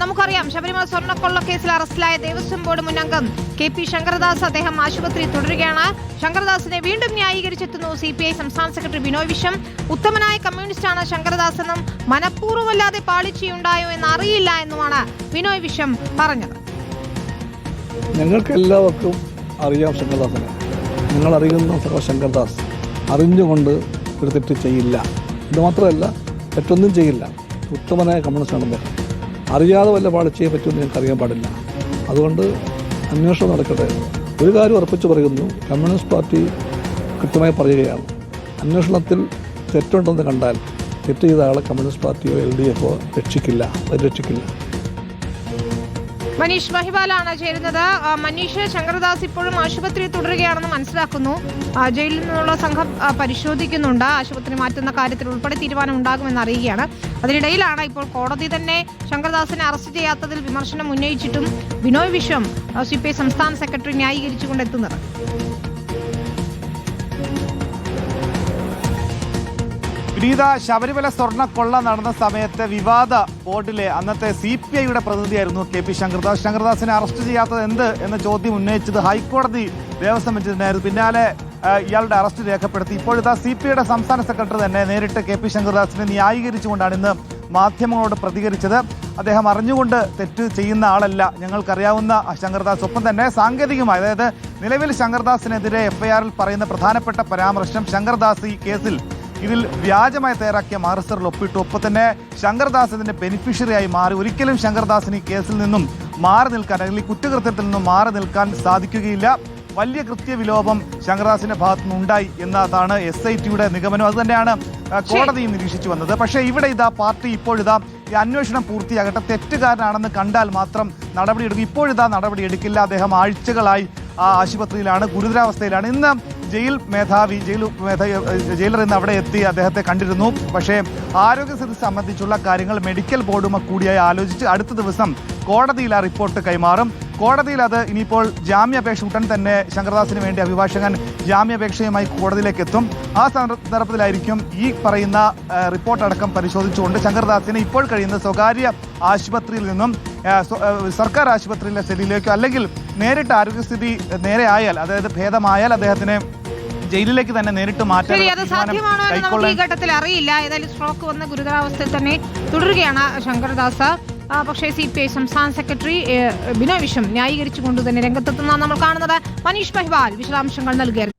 നമുക്കറിയാം ശബരിമല സ്വർണക്കൊള്ള കേസിൽ അറസ്റ്റിലായ ദേവസ്വം ബോർഡ് മുൻ അംഗം കെ പി ശങ്കർദാസ് അദ്ദേഹം ആശുപത്രി തുടരുകയാണ്. ശങ്കരദാസിനെ വീണ്ടും ന്യായീകരിച്ചെത്തുന്നു സി പി ഐ സംസ്ഥാന സെക്രട്ടറി ബിനോയ് വിശ്വം. ഉത്തമനായ കമ്മ്യൂണിസ്റ്റാണ് ശങ്കരദാസ് എന്നും മനഃപൂർവമല്ലാതെ പാളിച്ചയുണ്ടായോ എന്ന് അറിയില്ല എന്നുമാണ് ബിനോയ് വിശ്വം പറഞ്ഞത്. ഞങ്ങൾക്ക് എല്ലാവർക്കും അറിയാം ശങ്കർദാസിനെ നിങ്ങൾ അറിയുന്ന ശങ്കർദാസ് അറിഞ്ഞുകൊണ്ട് ഒരു തെറ്റ് ചെയ്യില്ല. ഇത് മാത്രമല്ല തെറ്റൊന്നും ചെയ്യില്ല. ഉത്തമനായ കമ്മ്യൂണിസ്റ്റാണ് അദ്ദേഹം. അറിയാതെ വല്ല പാളിച്ചയെ പറ്റുമെന്ന് ഞങ്ങൾക്ക് അറിയാൻ പാടില്ല. അതുകൊണ്ട് അന്വേഷണം നടക്കട്ടെ. ഒരു കാര്യം ഉറപ്പിച്ച് പറയുന്നു. കമ്മ്യൂണിസ്റ്റ് പാർട്ടി കൃത്യമായി പറയുകയാണ്. അന്വേഷണത്തിൽ തെറ്റുണ്ടെന്ന് കണ്ടാൽ തെറ്റ് ചെയ്ത ആളെ കമ്മ്യൂണിസ്റ്റ് പാർട്ടിയോ എൽ ഡി എഫോ രക്ഷിക്കില്ല. പരിരക്ഷിക്കില്ല മനീഷ് മഹിബാലാണ് ചേരുന്നത്. മനീഷ് ശങ്കരദാസ് ഇപ്പോഴും ആശുപത്രിയിൽ തുടരുകയാണെന്ന് മനസ്സിലാക്കുന്നു. ജയിലിൽ നിന്നുള്ള സംഘം പരിശോധിക്കുന്നുണ്ട്. ആശുപത്രി മാറ്റുന്ന കാര്യത്തിൽ ഉൾപ്പെടെ തീരുമാനം ഉണ്ടാകുമെന്ന് അറിയുകയാണ്. അതിനിടയിലാണ് ഇപ്പോൾ കോടതി തന്നെ ശങ്കരദാസിനെ അറസ്റ്റ് ചെയ്യാത്തതിൽ വിമർശനം ഉന്നയിച്ചിട്ടും ബിനോയ് വിശ്വം സി സംസ്ഥാന സെക്രട്ടറി ന്യായീകരിച്ചുകൊണ്ടെത്തുന്നത് വിനീത ശബരിമല സ്വർണക്കൊള്ള നടന്ന സമയത്ത് വിവാദ ബോർഡിലെ അന്നത്തെ സി പി ഐയുടെ പ്രതിനിധിയായിരുന്നു കെ പി ശങ്കർദാസ്. ശങ്കർദാസിനെ അറസ്റ്റ് ചെയ്യാത്തത് എന്ത് എന്ന ചോദ്യം ഉന്നയിച്ചത് ഹൈക്കോടതി ദേവസ്വം ബെഞ്ചിനായിരുന്നു പിന്നാലെ ഇയാളുടെ അറസ്റ്റ് രേഖപ്പെടുത്തി. ഇപ്പോഴത്തെ സി പി ഐയുടെ സംസ്ഥാന സെക്രട്ടറി തന്നെ നേരിട്ട് കെ പി ശങ്കർദാസിനെ ന്യായീകരിച്ചുകൊണ്ടാണ് ഇന്ന് മാധ്യമങ്ങളോട് പ്രതികരിച്ചത്. അദ്ദേഹം അറിഞ്ഞുകൊണ്ട് തെറ്റ് ചെയ്യുന്ന ആളല്ല. ഞങ്ങൾക്കറിയാവുന്ന ശങ്കർദാസ് ഒപ്പം തന്നെ സാങ്കേതികമായി അതായത് നിലവിൽ ശങ്കർദാസിനെതിരെ എഫ്ഐആറിൽ പറയുന്ന പ്രധാനപ്പെട്ട പരാമർശം ശങ്കർദാസ് ഈ കേസിൽ ഇതിൽ വ്യാജമായി തയ്യാറാക്കിയ മാർസറിൽ ഒപ്പിട്ടു ഒപ്പം തന്നെ ശങ്കർദാസ് ഇതിന്റെ ബെനിഫിഷ്യറിയായി മാറി. ഒരിക്കലും ശങ്കർദാസിന് ഈ കേസിൽ നിന്നും മാറി നിൽക്കാൻ അല്ലെങ്കിൽ ഈ കുറ്റകൃത്യത്തിൽ നിന്നും മാറി നിൽക്കാൻ സാധിക്കുകയില്ല. വലിയ കൃത്യവിലോപം ശങ്കർദാസിന്റെ ഭാഗത്തു നിന്നുണ്ടായി എന്നതാണ് എസ് ഐ ടിയുടെ നിഗമനം. അതുതന്നെയാണ് കോടതിയും നിരീക്ഷിച്ചു വന്നത്. പക്ഷേ ഇവിടെ ഇതാ പാർട്ടി ഇപ്പോഴിതാ ഈ അന്വേഷണം പൂർത്തിയാകട്ടെ. തെറ്റുകാരനാണെന്ന് കണ്ടാൽ മാത്രം നടപടിയെടുക്കും. ഇപ്പോഴിതാ നടപടിയെടുക്കില്ല. അദ്ദേഹം ആഴ്ചകളായി ആ ആശുപത്രിയിലാണ് ഗുരുതരാവസ്ഥയിലാണ്. ഇന്ന് ജയിൽ മേധാവി ജയിൽ ജയിലർ ഇന്ന് അവിടെ എത്തി അദ്ദേഹത്തെ കണ്ടിരുന്നു. പക്ഷേ ആരോഗ്യസ്ഥിതി സംബന്ധിച്ചുള്ള കാര്യങ്ങൾ മെഡിക്കൽ ബോർഡും കൂടിയായി ആലോചിച്ച് അടുത്ത ദിവസം കോടതിയിൽ ആ റിപ്പോർട്ട് കൈമാറും. കോടതിയിൽ അത് ഇനിയിപ്പോൾ ജാമ്യാപേക്ഷ ഉടൻ തന്നെ ശങ്കർദാസിന് വേണ്ടി അഭിഭാഷകൻ ജാമ്യാപേക്ഷയുമായി കോടതിയിലേക്ക് എത്തും. ആ സന്ദർഭത്തിലായിരിക്കും ഈ പറയുന്ന റിപ്പോർട്ട് അടക്കം പരിശോധിച്ചുകൊണ്ട് ശങ്കർദാസിനെ ഇപ്പോൾ കഴിയുന്ന സ്വകാര്യ ആശുപത്രിയിൽ നിന്നും സർക്കാർ ആശുപത്രിയിലെ സെല്ലിലേക്കോ അല്ലെങ്കിൽ നേരിട്ട് ആരോഗ്യസ്ഥിതി നേരെയായാൽ അതായത് ഭേദമായാൽ അദ്ദേഹത്തിനെ ജയിലിലേക്ക് തന്നെ നേരിട്ട് മാറ്റാൻ ശരി അത് സാധ്യമാണോ എന്ന് നമുക്ക് ഈ ഘട്ടത്തിൽ അറിയില്ല. ഏതായാലും സ്ട്രോക്ക് വന്ന ഗുരുതരാവസ്ഥയിൽ തന്നെ തുടരുകയാണ് ശങ്കർദാസ് പക്ഷേ സി പി ഐ സംസ്ഥാന സെക്രട്ടറി ബിനോ ബിനോയ് വിശ്വം ന്യായീകരിച്ചുകൊണ്ട് തന്നെ രംഗത്തെത്തുന്ന നമ്മൾ കാണുന്നത്. മനീഷ് മെഹ്വാൽ വിശദാംശങ്ങൾ നൽകിയായിരുന്നു